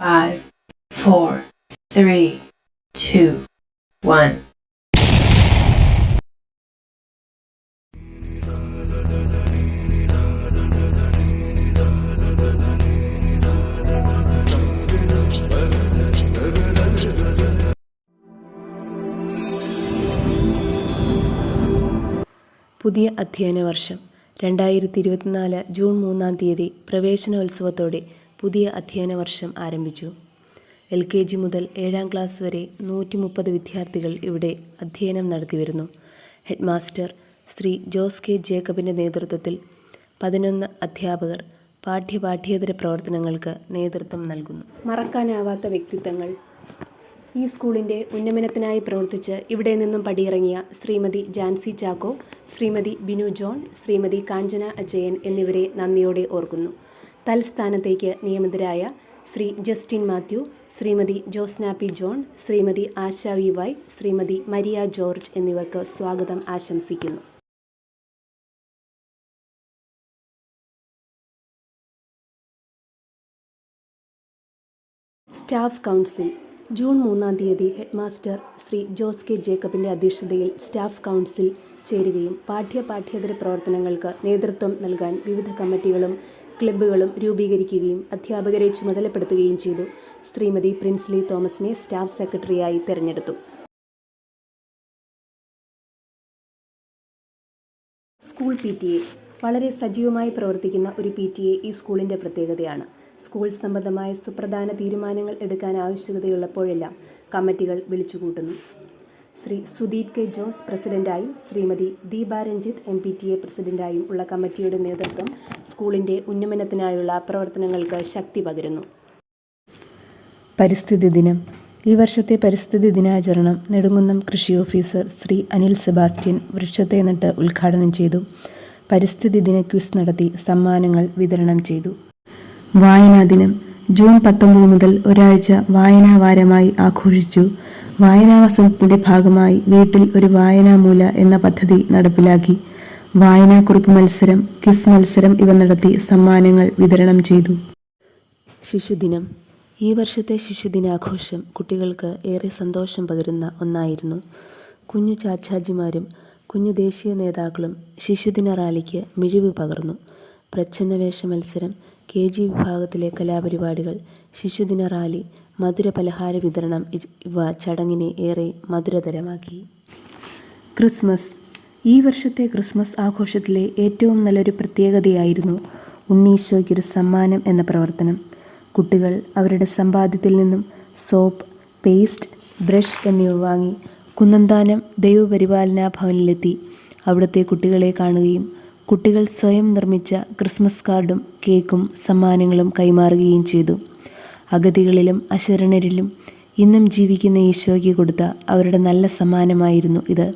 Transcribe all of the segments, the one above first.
five, four, three, two, one. പുതിയ അധ്യയന വർഷം രണ്ടായിരത്തി ഇരുപത്തിനാല് ജൂൺ മൂന്നാം തീയതി പ്രവേശനോത്സവത്തോടെ പുതിയ അധ്യയന വർഷം ആരംഭിച്ചു. എൽ കെ ജി മുതൽ ഏഴാം ക്ലാസ് വരെ നൂറ്റി മുപ്പത് വിദ്യാർത്ഥികൾ ഇവിടെ അധ്യയനം നടത്തിവരുന്നു. Head master Shri Jose K ജേക്കബിന്റെ നേതൃത്വത്തിൽ പതിനൊന്ന് അധ്യാപകർ പാഠ്യപാഠ്യേതര പ്രവർത്തനങ്ങൾക്ക് നേതൃത്വം നൽകുന്നു. മറക്കാനാവാത്ത വ്യക്തിത്വങ്ങൾ. ഈ സ്കൂളിന്റെ ഉന്നമനത്തിനായി പ്രവർത്തിച്ച് ഇവിടെ നിന്നും പടിയിറങ്ങിയ ശ്രീമതി ജാൻസി ചാക്കോ ശ്രീമതി ബിനു ജോൺ ശ്രീമതി കാഞ്ചന അജയൻ എന്നിവരെ നന്ദിയോടെ ഓർക്കുന്നു. തൽസ്ഥാനത്തേക്ക് നിയമിതരായ Shri Justin Mathew Shrimati Josna P John Shrimati Asha V Y Shrimati Maria George എന്നിവർക്ക് സ്വാഗതം ആശംസിക്കുന്നു. Staff council. ജൂൺ മൂന്നാം തീയതി ഹെഡ്മാസ്റ്റർ ശ്രീ ജോസ് കെ ജേക്കബിന്റെ അധ്യക്ഷതയിൽ സ്റ്റാഫ് കൗൺസിൽ ചേരുകയും പാഠ്യ പാഠ്യേതര പ്രവർത്തനങ്ങൾക്ക് നേതൃത്വം നൽകാൻ വിവിധ കമ്മിറ്റികളും ക്ലബ്ബുകളും രൂപീകരിക്കുകയും അധ്യാപകരെ ചുമതലപ്പെടുത്തുകയും ചെയ്തു. ശ്രീമതി പ്രിൻസ്ലി തോമസിനെ സ്റ്റാഫ് സെക്രട്ടറിയായി തെരഞ്ഞെടുത്തു. School P T A. വളരെ സജീവമായി പ്രവർത്തിക്കുന്ന ഒരു പി ടി എ ഈ സ്കൂളിന്റെ പ്രത്യേകതയാണ്. സ്കൂൾ സംബന്ധമായ സുപ്രധാന തീരുമാനങ്ങൾ എടുക്കാൻ ആവശ്യകതയുള്ളപ്പോഴെല്ലാം കമ്മിറ്റികൾ വിളിച്ചുകൂട്ടുന്നു. Shri Sudeep K Jose പ്രസിഡന്റായും Shrimati Deepa Ranjith M P T A പ്രസിഡന്റായും ഉള്ള കമ്മിറ്റിയുടെ നേതൃത്വം സ്കൂളിന്റെ ഉന്നമനത്തിനായുള്ള പ്രവർത്തനങ്ങൾക്ക് ശക്തി പകരുന്നു. പരിസ്ഥിതി ദിനം. ഈ വർഷത്തെ പരിസ്ഥിതി ദിനാചരണം നെടുങ്കുന്നം കൃഷി ഓഫീസർ ശ്രീ അനിൽ സെബാസ്റ്റ്യൻ വൃക്ഷത്തെ നട്ട് ഉദ്ഘാടനം ചെയ്തു. പരിസ്ഥിതി ദിന ക്വിസ് നടത്തി സമ്മാനങ്ങൾ വിതരണം ചെയ്തു. വായനാ ദിനം. ജൂൺ പത്തൊമ്പത് മുതൽ ഒരാഴ്ച വായനാ വാരമായി ആഘോഷിച്ചു വായനാ വസന്തത്തിന്റെ ഭാഗമായി വീട്ടിൽ ഒരു വായനാമൂല എന്ന പദ്ധതി നടപ്പിലാക്കി. വായനാക്കുറിപ്പ് മത്സരം ക്വിസ് മത്സരം ഇവ നടത്തി സമ്മാനങ്ങൾ വിതരണം ചെയ്തു. ശിശുദിനം. ഈ വർഷത്തെ ശിശുദിനാഘോഷം കുട്ടികൾക്ക് ഏറെ സന്തോഷം പകരുന്ന ഒന്നായിരുന്നു. കുഞ്ഞു ചാച്ചാജിമാരും കുഞ്ഞു ദേശീയ നേതാക്കളും ശിശുദിന റാലിക്ക് മിഴിവ് പകർന്നു. പ്രച്ഛന്നവേഷ മത്സരം കെ ജി വിഭാഗത്തിലെ കലാപരിപാടികൾ ശിശുദിന റാലി മധുര പലഹാര വിതരണം ഇവ ചടങ്ങിനെ ഏറെ മധുരതരമാക്കി. ക്രിസ്മസ്. ഈ വർഷത്തെ ക്രിസ്മസ് ആഘോഷത്തിലെ ഏറ്റവും നല്ലൊരു പ്രത്യേകതയായിരുന്നു ഉണ്ണീശോയ്ക്കൊരു സമ്മാനം എന്ന പ്രവർത്തനം. കുട്ടികൾ അവരുടെ സമ്പാദ്യത്തിൽ നിന്നും സോപ്പ് പേസ്റ്റ് ബ്രഷ് എന്നിവ വാങ്ങി കുന്നന്താനം ദൈവപരിപാലന ഭവനിലെത്തി. അവിടുത്തെ കുട്ടികളെ കാണുകയും കുട്ടികൾ സ്വയം നിർമ്മിച്ച ക്രിസ്മസ് കാർഡും കേക്കും സമ്മാനങ്ങളും കൈമാറുകയും ചെയ്തു. അഗതികളിലും അശരണരിലും ഇന്നും ജീവിക്കുന്ന ഈശോയ്ക്ക് കൊടുത്ത അവരുടെ നല്ല സമ്മാനമായിരുന്നു ഇത്.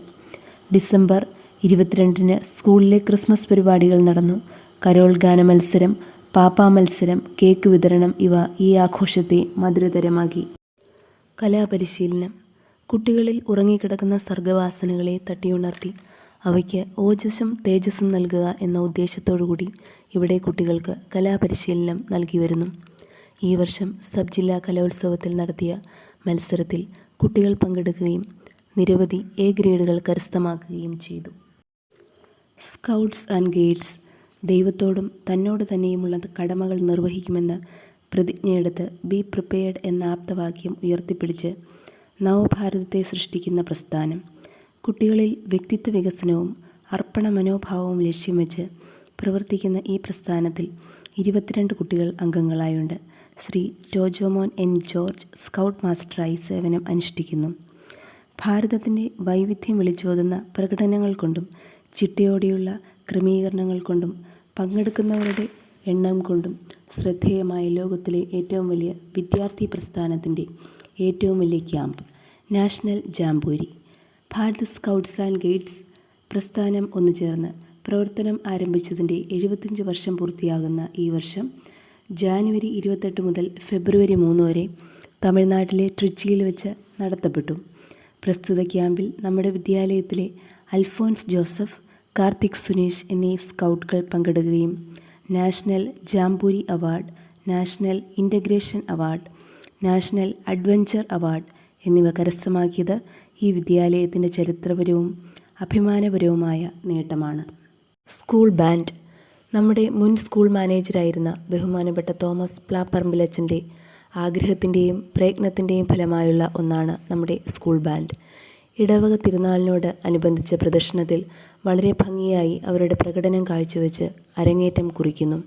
ഡിസംബർ ഇരുപത്തിരണ്ടിന് സ്കൂളിലെ ക്രിസ്മസ് പരിപാടികൾ നടന്നു. കരോൾ ഗാന മത്സരം പാപ്പാ മത്സരം കേക്ക് വിതരണം ഇവ ഈ ആഘോഷത്തെ മധുരതരമാക്കി. കലാപരിശീലനം. കുട്ടികളിൽ ഉറങ്ങിക്കിടക്കുന്ന സർഗവാസനകളെ തട്ടിയുണർത്തി അവയ്ക്ക് ഓജസ്സും തേജസ്സും നൽകുക എന്ന ഉദ്ദേശത്തോടുകൂടി ഇവിടെ കുട്ടികൾക്ക് കലാപരിശീലനം നൽകി വരുന്നു. ഈ വർഷം സബ് ജില്ലാ കലോത്സവത്തിൽ നടത്തിയ മത്സരത്തിൽ കുട്ടികൾ പങ്കെടുക്കുകയും നിരവധി എ ഗ്രേഡുകൾ കരസ്ഥമാക്കുകയും ചെയ്തു. സ്കൗട്ട്സ് ആൻഡ് ഗൈഡ്സ് ദൈവത്തോടും തന്നോട് തന്നെയുമുള്ള കടമകൾ നിർവഹിക്കുമെന്ന് പ്രതിജ്ഞയെടുത്ത് ബി പ്രിപ്പയർഡ് എന്ന ആപ്തവാക്യം ഉയർത്തിപ്പിടിച്ച് നവഭാരതത്തെ സൃഷ്ടിക്കുന്ന പ്രസ്ഥാനം കുട്ടികളിൽ വ്യക്തിത്വ വികസനവും അർപ്പണ മനോഭാവവും ലക്ഷ്യം വെച്ച് പ്രവർത്തിക്കുന്ന ഈ പ്രസ്ഥാനത്തിൽ ഇരുപത്തിരണ്ട് കുട്ടികൾ അംഗങ്ങളായുണ്ട്. ശ്രീ ജോജോമോൻ എൻ ജോർജ് സ്കൗട്ട് മാസ്റ്ററായി സേവനം അനുഷ്ഠിക്കുന്നു. ഭാരതത്തിന്റെ വൈവിധ്യം വിളിച്ചോതുന്ന പ്രകടനങ്ങൾ കൊണ്ടും ചിട്ടയോടെയുള്ള ക്രമീകരണങ്ങൾ കൊണ്ടും പങ്കെടുക്കുന്നവരുടെ എണ്ണം കൊണ്ടും ശ്രദ്ധേയമായ ലോകത്തിലെ ഏറ്റവും വലിയ വിദ്യാർത്ഥി പ്രസ്ഥാനത്തിന്റെ ഏറ്റവും വലിയ camp national jamboree. Bharat scouts and guides പ്രസ്ഥാനം ഒന്നു ചേർന്ന് പ്രവർത്തനം ആരംഭിച്ചതിന്റെ എഴുപത്തഞ്ച് വർഷം പൂർത്തിയാകുന്ന ഈ വർഷം ജാനുവരി ഇരുപത്തെട്ട് മുതൽ ഫെബ്രുവരി മൂന്ന് വരെ തമിഴ്നാട്ടിലെ ട്രിച്ചിയിൽ വെച്ച് നടത്തപ്പെട്ടു. പ്രസ്തുത ക്യാമ്പിൽ നമ്മുടെ വിദ്യാലയത്തിലെ അൽഫോൻസ് ജോസഫ് കാർത്തിക് സുനീഷ് എന്നീ സ്കൗട്ടുകൾ പങ്കെടുക്കുകയും national jamboree award national integration award national adventure award എന്നിവ കരസ്ഥമാക്കിയത് ഈ വിദ്യാലയത്തിന്റെ ചരിത്രപരവും അഭിമാനപരവുമായ നേട്ടമാണ്. സ്കൂൾ ബാൻഡ് നമ്മുടെ മുൻ സ്കൂൾ മാനേജരായിരുന്ന ബഹുമാനപ്പെട്ട തോമസ് പ്ലാപ്പറമ്പിലച്ചന്റെ ആഗ്രഹത്തിന്റെയും പ്രയത്നത്തിന്റെയും ഫലമായുള്ള ഒന്നാണ് നമ്മുടെ സ്കൂൾ ബാൻഡ്. ഇടവക തിരുനാളിനോട് അനുബന്ധിച്ച പ്രദർശനത്തിൽ വളരെ ഭംഗിയായി അവരുടെ പ്രകടനം കാഴ്ചവെച്ച് അരങ്ങേറ്റം കുറിക്കുന്നു.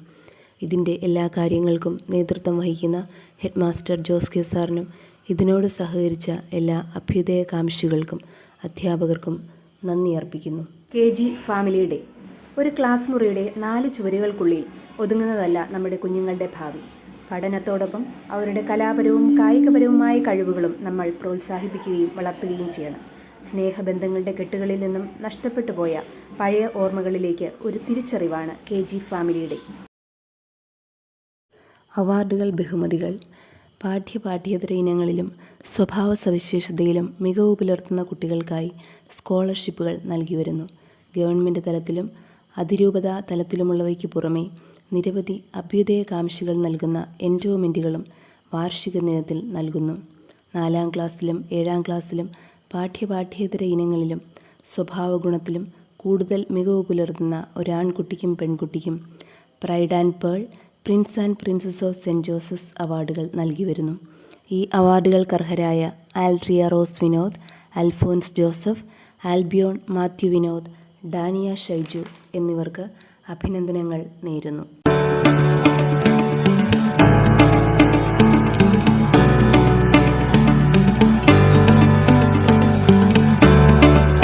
ഇതിന്റെ എല്ലാ കാര്യങ്ങൾക്കും നേതൃത്വം വഹിക്കുന്ന ഹെഡ് മാസ്റ്റർ ജോസ് കെ സാറിനും ഇതിനോട് സഹകരിച്ച എല്ലാ അഭ്യുദയകാംക്ഷികൾക്കും അധ്യാപകർക്കും നന്ദി അർപ്പിക്കുന്നു. കെ ജി ഫാമിലി ഡേ ഒരു ക്ലാസ് മുറിയുടെ നാല് ചുവരുകൾക്കുള്ളിൽ ഒതുങ്ങുന്നതല്ല നമ്മുടെ കുഞ്ഞുങ്ങളുടെ ഭാവി. പഠനത്തോടൊപ്പം അവരുടെ കലാപരവും കായികപരവുമായ കഴിവുകളും നമ്മൾ പ്രോത്സാഹിപ്പിക്കുകയും വളർത്തുകയും ചെയ്യണം. സ്നേഹബന്ധങ്ങളുടെ കെട്ടുകളിൽ നിന്നും നഷ്ടപ്പെട്ടു പോയ പഴയ ഓർമ്മകളിലേക്ക് ഒരു തിരിച്ചറിവാണ് കെ ജി ഫാമിലിയുടെ. അവാർഡുകൾ ബഹുമതികൾ പാഠ്യപാഠ്യേതര ഇനങ്ങളിലും സ്വഭാവ സവിശേഷതയിലും മികവ് പുലർത്തുന്ന കുട്ടികൾക്കായി സ്കോളർഷിപ്പുകൾ നൽകി വരുന്നു. ഗവൺമെന്റ് തലത്തിലും അതിരൂപത തലത്തിലുമുള്ളവയ്ക്ക് പുറമെ നിരവധി അഭ്യുദയകാംക്ഷികൾ നൽകുന്ന എൻഡോമെന്റുകളും വാർഷിക ദിനത്തിൽ നൽകുന്നു. നാലാം ക്ലാസ്സിലും ഏഴാം ക്ലാസ്സിലും പാഠ്യപാഠ്യേതര ഇനങ്ങളിലും സ്വഭാവഗുണത്തിലും കൂടുതൽ മികവ് പുലർത്തുന്ന ഒരാൺകുട്ടിക്കും പെൺകുട്ടിക്കും pride and pearl prince and princess of Saint Joseph's അവാർഡുകൾ നൽകി വരുന്നു. ഈ അവാർഡുകൾക്കർഹരായ ആൽട്രിയ റോസ് വിനോദ് അൽഫോൻസ് ജോസഫ് ആൽബിയോൺ മാത്യു വിനോദ് ഡാനിയ ഷൈജു എന്നിവർക്ക് അഭിനന്ദനങ്ങൾ നേരുന്നു.